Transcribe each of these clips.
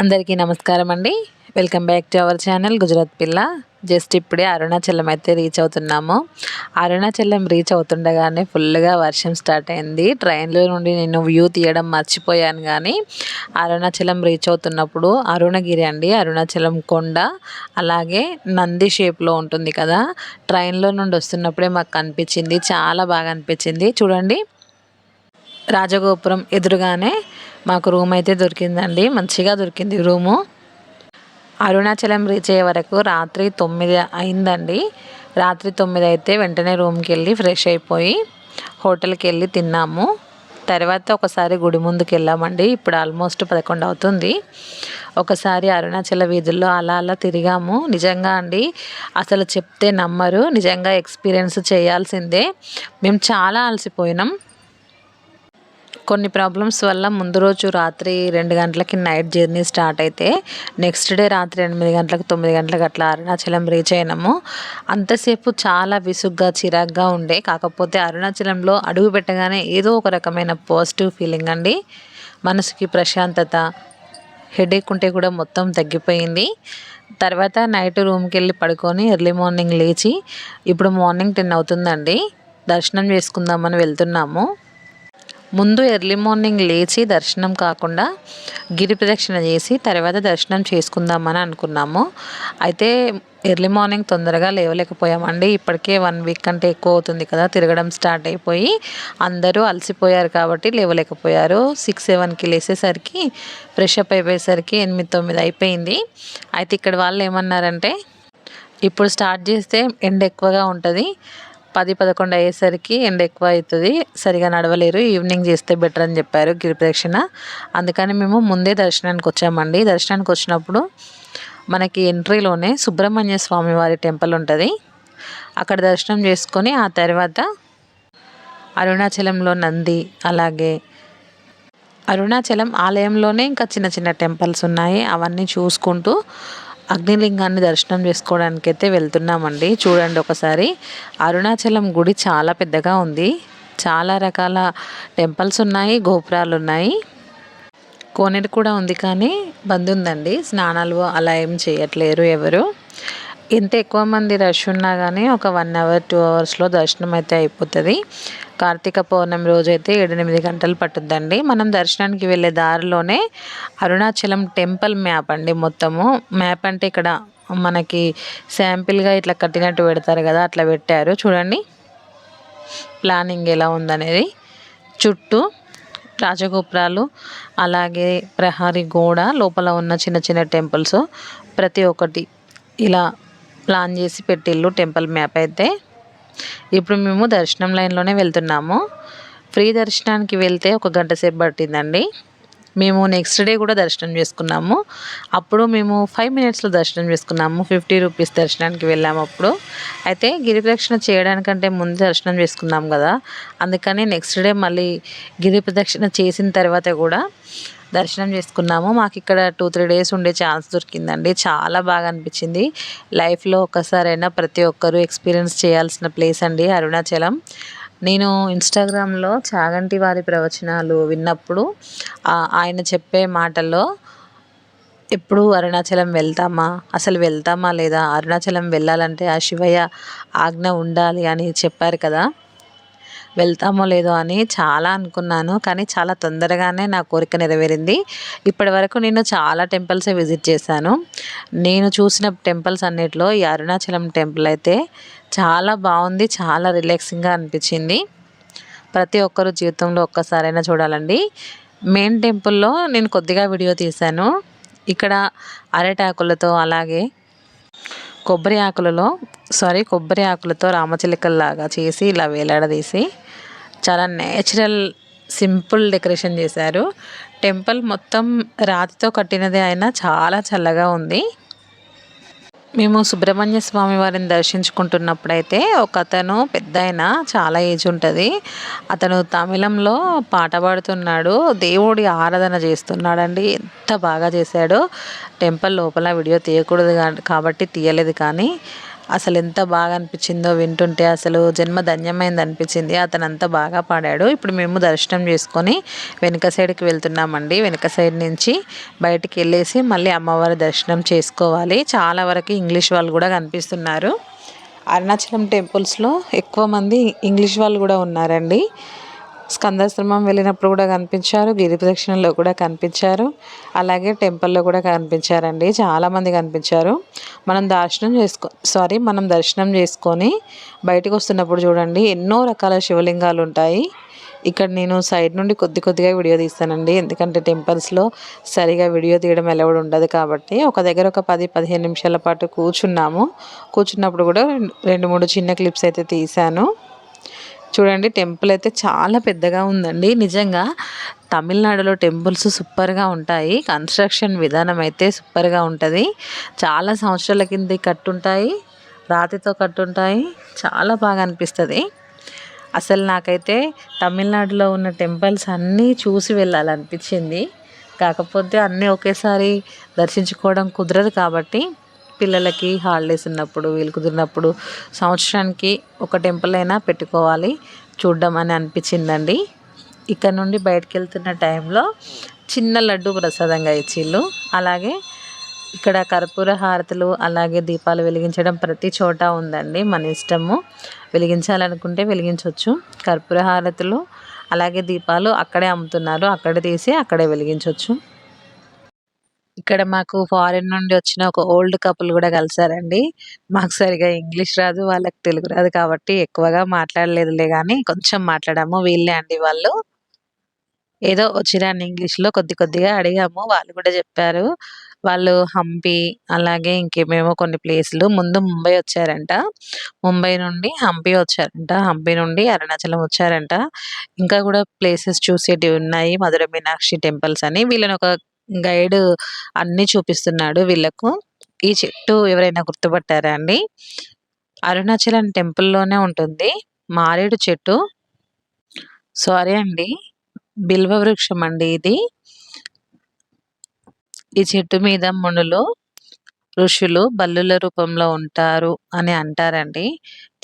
అందరికీ నమస్కారం అండి. Welcome back to our channel Gujarat పిల్ల జస్ట్ ఇప్పుడే అరుణాచలం అయితే రీచ్ అవుతున్నాము. అరుణాచలం రీచ్ అవుతుండగానే ఫుల్గా వర్షం స్టార్ట్ అయింది. ట్రైన్లో నుండి నేను వ్యూ తీయడం మర్చిపోయాను కానీ అరుణాచలం రీచ్ అవుతున్నప్పుడు అరుణగిరి అండి అరుణాచలం కొండ అలాగే నంది షేప్లో ఉంటుంది కదా. ట్రైన్లో నుండి వస్తున్నప్పుడే మాకు కనిపించింది చాలా బాగా అనిపించింది. చూడండి రాజగోపురం ఎదురుగానే మాకు రూమ్ అయితే దొరికిందండి. మంచిగా దొరికింది రూము. అరుణాచలం రీచ్ అయ్యే వరకు రాత్రి తొమ్మిది అయిందండి. రాత్రి తొమ్మిది అయితే వెంటనే రూమ్కి వెళ్ళి ఫ్రెష్ అయిపోయి హోటల్కి వెళ్ళి తిన్నాము. తర్వాత ఒకసారి గుడి ముందుకు వెళ్ళామండి ఇప్పుడు ఆల్మోస్ట్ పదకొండు అవుతుంది. ఒకసారి అరుణాచల వీధుల్లో అలా అలా తిరిగాము. నిజంగా అండి అసలు చెప్తే నమ్మరు. నిజంగా ఎక్స్పీరియన్స్ చేయాల్సిందే. మేము చాలా అలసిపోయినాం. కొన్ని ప్రాబ్లమ్స్ వల్ల ముందు రోజు రాత్రి రెండు గంటలకి నైట్ జర్నీ స్టార్ట్ అయితే నెక్స్ట్ డే రాత్రి ఎనిమిది గంటలకు తొమ్మిది గంటలకు అట్లా అరుణాచలం రీచ్ అయినాము. అంతసేపు చాలా విసుగ్గా చిరాగ్గా ఉండే. కాకపోతే అరుణాచలంలో అడుగు పెట్టగానే ఏదో ఒక రకమైన పాజిటివ్ ఫీలింగ్ అండి. మనసుకి ప్రశాంతత హెడేక్ ఉంటే కూడా మొత్తం తగ్గిపోయింది. తర్వాత నైట్ రూమ్కి వెళ్ళి పడుకొని ఎర్లీ మార్నింగ్ లేచి ఇప్పుడు మార్నింగ్ టెన్ అవుతుందండి. దర్శనం చేసుకుందామని వెళ్తున్నాము. ముందు ఎర్లీ మార్నింగ్ లేచి దర్శనం కాకుండా గిరి ప్రదక్షిణ చేసి తర్వాత దర్శనం చేసుకుందామని అనుకున్నాము. అయితే ఎర్లీ మార్నింగ్ తొందరగా లేవలేకపోయామండి. ఇప్పటికే వన్ వీక్ కంటే ఎక్కువ అవుతుంది కదా తిరగడం స్టార్ట్ అయిపోయి అందరూ అలసిపోయారు కాబట్టి లేవలేకపోయారు. సిక్స్ సెవెన్కి లేసేసరికి ఫ్రెష్ అప్ అయిపోయేసరికి ఎనిమిది తొమ్మిది అయిపోయింది. అయితే ఇక్కడ వాళ్ళు ఏమన్నారంటే ఇప్పుడు స్టార్ట్ చేస్తే ఎండ ఎక్కువగా ఉంటుంది పది పదకొండు అయ్యేసరికి ఎండ ఎక్కువ అవుతుంది. సరిగా నడవలేరు. ఈవినింగ్ చేస్తే బెటర్ అని చెప్పారు గిరి ప్రదక్షిణ అందుకని మేము ముందే దర్శనానికి వచ్చామండి. దర్శనానికి వచ్చినప్పుడు మనకి ఎంట్రీలోనే సుబ్రహ్మణ్య స్వామి వారి టెంపుల్ ఉంటుంది. అక్కడ దర్శనం చేసుకొని ఆ తర్వాత అరుణాచలంలో నంది అలాగే అరుణాచలం ఆలయంలోనే ఇంకా చిన్న చిన్న టెంపుల్స్ ఉన్నాయి. అవన్నీ చూసుకుంటూ అగ్నిలింగాన్ని దర్శనం చేసుకోవడానికి అయితే వెళ్తున్నామండి. చూడండి ఒకసారి. అరుణాచలం గుడి చాలా పెద్దగా ఉంది. చాలా రకాల టెంపుల్స్ ఉన్నాయి గోపురాలు ఉన్నాయి కోనేరు కూడా ఉంది కానీ బంద్ ఉందండి. స్నానాలు అలా ఏం చేయట్లేరు ఎవరు. ఎంత ఎక్కువ మంది రష్ ఉన్నా కానీ ఒక వన్ అవర్ టూ అవర్స్లో దర్శనం అయితే అయిపోతుంది. కార్తీక పౌర్ణమి రోజు అయితే ఏడెనిమిది గంటలు పట్టుద్దండి. మనం దర్శనానికి వెళ్ళే దారిలోనే అరుణాచలం టెంపుల్ మ్యాప్ అండి మొత్తము. మ్యాప్ అంటే ఇక్కడ మనకి శాంపిల్గా ఇట్లా కట్టినట్టు పెడతారు కదా అట్లా పెట్టారు. చూడండి. ప్లానింగ్ ఎలా ఉందనేది. చుట్టూ రాజగోపురాలు అలాగే ప్రహారీ గోడ లోపల ఉన్న చిన్న చిన్న టెంపుల్స్. ప్రతి ఒక్కటి ఇలా ప్లాన్ చేసి పెట్టిళ్ళు టెంపుల్ మ్యాప్ అయితే. ఇప్పుడు మేము దర్శనం లైన్లోనే వెళ్తున్నాము. ఫ్రీ దర్శనానికి వెళ్తే ఒక గంట సేపు పట్టిందండి. మేము నెక్స్ట్ డే కూడా దర్శనం చేసుకున్నాము. అప్పుడు మేము ఫైవ్ మినిట్స్లో దర్శనం చేసుకున్నాము. ఫిఫ్టీ రూపీస్ దర్శనానికి వెళ్ళాము అప్పుడు. అయితే గిరి ప్రదక్షిణ చేయడానికంటే ముందు దర్శనం చేసుకున్నాం కదా. అందుకని నెక్స్ట్ డే మళ్ళీ గిరి ప్రదక్షిణ చేసిన తర్వాత కూడా దర్శనం చేసుకున్నాము. మాకు ఇక్కడ టూ త్రీ డేస్ ఉండే ఛాన్స్ దొరికిందండి. చాలా బాగా అనిపించింది. లైఫ్లో ఒక్కసారైనా ప్రతి ఒక్కరూ ఎక్స్పీరియన్స్ చేయాల్సిన ప్లేస్ అండి అరుణాచలం. నేను ఇన్స్టాగ్రామ్లో చాగంటి వారి ప్రవచనాలు విన్నప్పుడు ఆయన చెప్పే మాటల్లో ఎప్పుడు అరుణాచలం వెళ్తామా? అసలు వెళ్తామా లేదా? అరుణాచలం వెళ్ళాలంటే ఆ శివయ్య ఆజ్ఞ ఉండాలి అని చెప్పారు కదా. వెళ్తామో లేదో అని చాలా అనుకున్నాను కానీ చాలా తొందరగానే నా కోరిక నెరవేరింది. ఇప్పటి వరకు నేను చాలా టెంపుల్సే విజిట్ చేశాను. నేను చూసిన టెంపుల్స్ అన్నిటిలో ఈ అరుణాచలం టెంపుల్ అయితే చాలా బాగుంది చాలా రిలాక్సింగ్గా అనిపించింది. ప్రతి ఒక్కరు జీవితంలో ఒక్కసారైనా చూడాలండి. మెయిన్ టెంపుల్లో నేను కొద్దిగా వీడియో తీశాను. ఇక్కడ అరటాకులతో అలాగే కొబ్బరి ఆకులలో సారీ కొబ్బరి ఆకులతో రామచిలుకల్లాగా చేసి ఇలా వేలాడదీసి చాలా నేచురల్ సింపుల్ డెకరేషన్ చేశారు. టెంపుల్ మొత్తం రాతితో కట్టినదే అయినా చాలా చల్లగా ఉంది. మేము సుబ్రహ్మణ్య స్వామి వారిని దర్శించుకుంటున్నప్పుడైతే ఒక అతను పెద్ద ఆయన చాలా ఏజ్ ఉంటుంది. అతను తమిళంలో పాట పాడుతున్నాడు. దేవుడి ఆరాధన చేస్తున్నాడండి. ఎంత బాగా చేశాడో. టెంపుల్ లోపల వీడియో తీయకూడదు కాబట్టి తీయలేదు కానీ అసలు ఎంత బాగా అనిపించిందో వింటుంటే అసలు జన్మ ధన్యమైంది అనిపించింది. అతను అంత బాగా పాడాడు. ఇప్పుడు మేము దర్శనం చేసుకొని వెనుక సైడ్కి వెళ్తున్నామండి. వెనుక సైడ్ నుంచి బయటికి వెళ్ళేసి మళ్ళీ అమ్మవారి దర్శనం చేసుకోవాలి. చాలా వరకు ఇంగ్లీష్ వాళ్ళు కూడా కనిపిస్తున్నారు. అరుణాచలం టెంపుల్స్లో ఎక్కువ మంది ఇంగ్లీష్ వాళ్ళు కూడా ఉన్నారండి. స్కందాశ్రమం వెళ్ళినప్పుడు కూడా కనిపించారు గిరి ప్రదక్షిణలో కూడా కనిపించారు అలాగే టెంపుల్లో కూడా కనిపించారండి చాలామంది కనిపించారు. మనం దర్శనం చేసుకో సారీ మనం దర్శనం చేసుకొని బయటకు వస్తున్నప్పుడు చూడండి ఎన్నో రకాల శివలింగాలు ఉంటాయి. ఇక్కడ నేను సైడ్ నుండి కొద్ది కొద్దిగా వీడియో తీస్తానండి ఎందుకంటే టెంపుల్స్లో సరిగా వీడియో తీయడం ఎలవడు ఉండదు కాబట్టి. ఒక దగ్గర ఒక పది పదిహేను నిమిషాల పాటు కూర్చున్నాము. కూర్చున్నప్పుడు కూడా రెండు మూడు చిన్న క్లిప్స్ అయితే తీశాను. చూడండి టెంపుల్ అయితే చాలా పెద్దగా ఉందండి. నిజంగా తమిళనాడులో టెంపుల్స్ సూపర్గా ఉంటాయి. కన్స్ట్రక్షన్ విధానం అయితే సూపర్గా ఉంటుంది. చాలా సంవత్సరాల కింద కట్టుంటాయి. రాతితో కట్టుంటాయి. చాలా బాగా అనిపిస్తుంది. అసలు నాకైతే తమిళనాడులో ఉన్న టెంపుల్స్ అన్నీ చూసి వెళ్ళాలనిపించింది. కాకపోతే అన్నీ ఒకేసారి దర్శించుకోవడం కుదరదు కాబట్టి పిల్లలకి హాలిడేస్ ఉన్నప్పుడు వీలు కుదిరినప్పుడు సంవత్సరానికి ఒక టెంపుల్ అయినా పెట్టుకోవాలి. చూడడం అని అనిపించిందండి. ఇక్కడ నుండి బయటకు వెళ్తున్న టైంలో చిన్న లడ్డు ప్రసాదంగా ఇచ్చిళ్ళు. అలాగే ఇక్కడ కర్పూర హారతులు అలాగే దీపాలు వెలిగించడం ప్రతి చోట ఉందండి. మన ఇష్టము. వెలిగించాలనుకుంటే వెలిగించవచ్చు కర్పూర హారతులు అలాగే దీపాలు అక్కడే అమ్ముతున్నారు. అక్కడే తీసి అక్కడే వెలిగించవచ్చు ఇక్కడ మాకు ఫారిన్ నుండి వచ్చిన ఒక ఓల్డ్ కపుల్ కూడా కలిసారండి. మాకు సరిగా ఇంగ్లీష్ రాదు వాళ్ళకి తెలుగు రాదు కాబట్టి ఎక్కువగా మాట్లాడలేదులే కానీ కొంచెం మాట్లాడాము వీళ్ళే అండి వాళ్ళు. ఏదో వచ్చిరాని ఇంగ్లీష్లో కొద్ది కొద్దిగా అడిగాము వాళ్ళు కూడా చెప్పారు. వాళ్ళు హంపి అలాగే ఇంకేమేమో కొన్ని ప్లేసులు. ముందు ముంబై వచ్చారంట. ముంబై నుండి హంపి వచ్చారంట. హంపి నుండి అరుణాచలం వచ్చారంట. ఇంకా కూడా ప్లేసెస్ చూసేటివి ఉన్నాయి. మధుర మీనాక్షి టెంపుల్స్ అని. వీళ్ళని ఒక గైడ్ అన్నీ చూపిస్తున్నాడు వీళ్ళకు. ఈ చెట్టు ఎవరైనా గుర్తుపట్టారా అండి? అరుణాచలం టెంపుల్లోనే ఉంటుంది. మారేడు చెట్టు. సారీ అండి బిల్వ వృక్షం అండి ఇది. ఈ చెట్టు మీద మునులు ఋషులు బల్లుల రూపంలో ఉంటారు అని అంటారండి.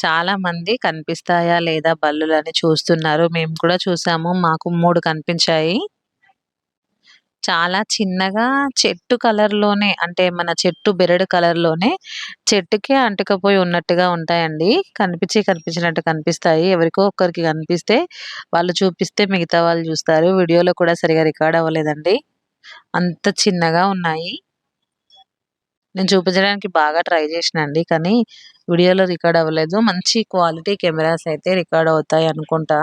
చాలా మంది కనిపిస్తాయా లేదా బల్లులని చూస్తున్నారు. మేము కూడా చూసాము. మాకు మూడు కనిపించాయి. చాలా చిన్నగా చెట్టు కలర్‌లోనే అంటే మన చెట్టు బెరడు కలర్‌లోనే చెట్టుకే అంటుకపోయి ఉన్నట్టుగా ఉంటాయండి. కనిపించి కనిపించినట్టు కనిపిస్తాయి. ఎవరికో ఒక్కరికి కనిపిస్తే వాళ్ళు చూపిస్తే మిగతా వాళ్ళు చూస్తారు. వీడియోలో కూడా సరిగ్గా రికార్డ్ అవ్వలేదండి. అంత చిన్నగా ఉన్నాయి. నేను చూపించడానికి బాగా ట్రై చేసినండి కానీ వీడియోలో రికార్డ్ అవ్వలేదు. మంచి క్వాలిటీ కెమెరాస్ అయితే రికార్డ్ అవుతాయి అనుకుంటా.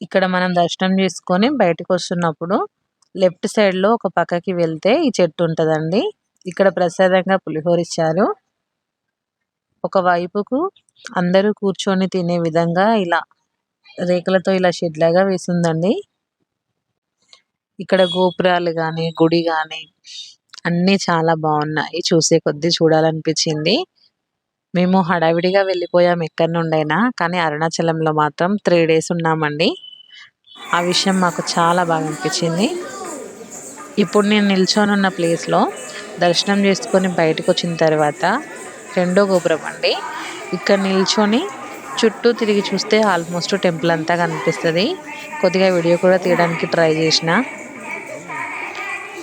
ఇక్కడ మనం దర్శనం చేసుకొని బయటకొస్తున్నప్పుడు లెఫ్ట్ సైడ్‌లో ఒక పక్కకి వెళ్తే ఈ చెట్టు ఉంటుందండి ఇక్కడ ప్రసాదంగా పులిహోర ఇచ్చారు. ఒక వైపుకు అందరూ కూర్చొని తినే విధంగా ఇలా రేకులతో ఇలా షెడ్ లాగా వేసుందండి. ఇక్కడ గోపురాలు కానీ గుడి కానీ అన్నీ చాలా బాగున్నాయి. చూసే కొద్దీ చూడాలనిపించింది. మేము హడావిడిగా వెళ్ళిపోయాం ఎక్కడి నుండైనా. కానీ అరుణాచలంలో మాత్రం త్రీ డేస్ ఉన్నామండి. ఆ విషయం మాకు చాలా బాగా అనిపించింది. ఇప్పుడు నేను నిల్చొనున్న ప్లేస్‌లో దర్శనం చేసుకొని బయటకు వచ్చిన తర్వాత రెండో గోపురం అండి. ఇక్కడ నిల్చొని చుట్టూ తిరిగి చూస్తే ఆల్మోస్ట్ టెంపుల్ అంతా కనిపిస్తుంది కొద్దిగా వీడియో కూడా తీయడానికి ట్రై చేసిన.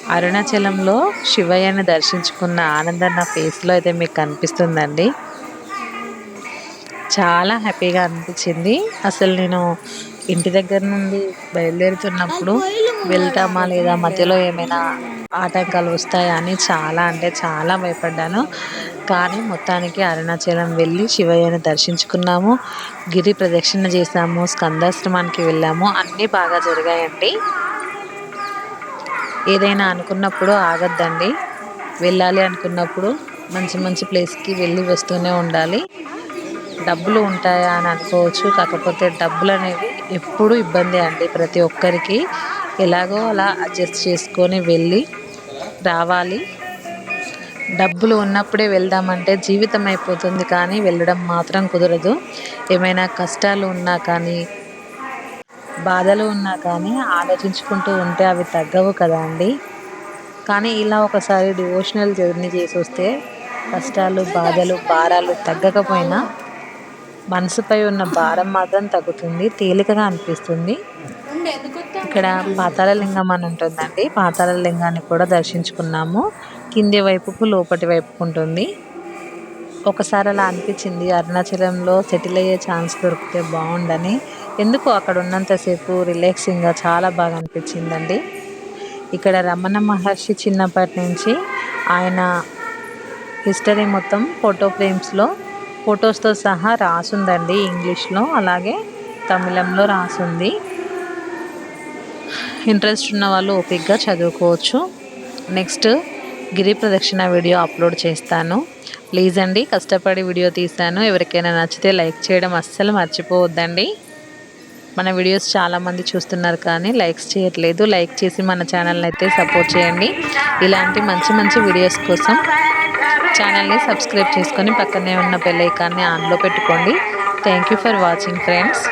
అరుణాచలంలో శివయ్యని దర్శించుకున్న ఆనందం నా ఫేస్‌లో అయితే మీకు కనిపిస్తుందండి. చాలా హ్యాపీగా అనిపించింది. అసలు నేను ఇంటి దగ్గర నుండి బయలుదేరుతున్నప్పుడు వెళ్తామా లేదా మధ్యలో ఏమైనా ఆటంకాలు వస్తాయా అని చాలా అంటే చాలా భయపడ్డాను. కానీ మొత్తానికి అరుణాచలం వెళ్ళి శివయ్యని దర్శించుకున్నాము. గిరి ప్రదక్షిణ చేసాము స్కందాశ్రమానికి వెళ్ళాము. అన్నీ బాగా జరిగాయండి. ఏదైనా అనుకున్నప్పుడు ఆగద్దండి వెళ్ళాలి అనుకున్నప్పుడు మంచి మంచి ప్లేస్‌కి వెళ్ళి వస్తూనే ఉండాలి. డబ్బులు ఉంటాయా అని అనుకోవచ్చు. కాకపోతే డబ్బులు అనేవి ఎప్పుడూ ఇబ్బందే అండి ప్రతి ఒక్కరికి. ఎలాగో అలా అడ్జస్ట్ చేసుకొని వెళ్ళి రావాలి. డబ్బులు ఉన్నప్పుడే వెళ్దామంటే జీవితం అయిపోతుంది కానీ వెళ్ళడం మాత్రం కుదరదు. ఏమైనా కష్టాలు ఉన్నా కానీ బాధలు ఉన్నా కానీ ఆలోచించుకుంటూ ఉంటే అవి తగ్గవు కదా అండి. కానీ ఇలా ఒకసారి డివోషనల్ జర్నీ చేసి వస్తే కష్టాలు బాధలు భారాలు తగ్గకపోయినా మనసుపై ఉన్న భారం మాత్రం తగ్గుతుంది తేలికగా అనిపిస్తుంది ఇక్కడ పాతాళ లింగం అని ఉంటుందండి. పాతాళ లింగాన్ని కూడా దర్శించుకున్నాము. కింది వైపుకు లోపటి వైపుకు ఉంటుంది. ఒకసారి అలా అనిపించింది. అరుణాచలంలో సెటిల్ అయ్యే ఛాన్స్ దొరికితే బాగుండని. ఎందుకు అక్కడ ఉన్నంతసేపు రిలాక్సింగ్గా చాలా బాగా అనిపించిందండి. ఇక్కడ రమణ మహర్షి చిన్నప్పటి నుంచి ఆయన హిస్టరీ మొత్తం ఫోటో ఫ్రేమ్స్లో ఫొటోస్తో సహా రాసుందండి ఇంగ్లీష్లో. అలాగే తమిళంలో రాసుంది. ఇంట్రెస్ట్ ఉన్న వాళ్ళు ఓపిక్గా చదువుకోవచ్చు. నెక్స్ట్ గిరి ప్రదక్షిణ వీడియో అప్లోడ్ చేస్తాను. ప్లీజ్ అండి కష్టపడి వీడియో తీశాను. ఎవరికైనా నచ్చితే లైక్ చేయడం అస్సలు మర్చిపోవద్దండి. మన వీడియోస్ చాలామంది చూస్తున్నారు కానీ లైక్స్ చేయట్లేదు. లైక్ చేసి మన ఛానల్ని అయితే సపోర్ట్ చేయండి. ఇలాంటి మంచి మంచి వీడియోస్ కోసం ఛానల్ని సబ్స్క్రైబ్ చేసుకొని పక్కనే ఉన్న బెల్ ఐకాన్ని ఆన్లో పెట్టుకోండి. Thank you for watching friends.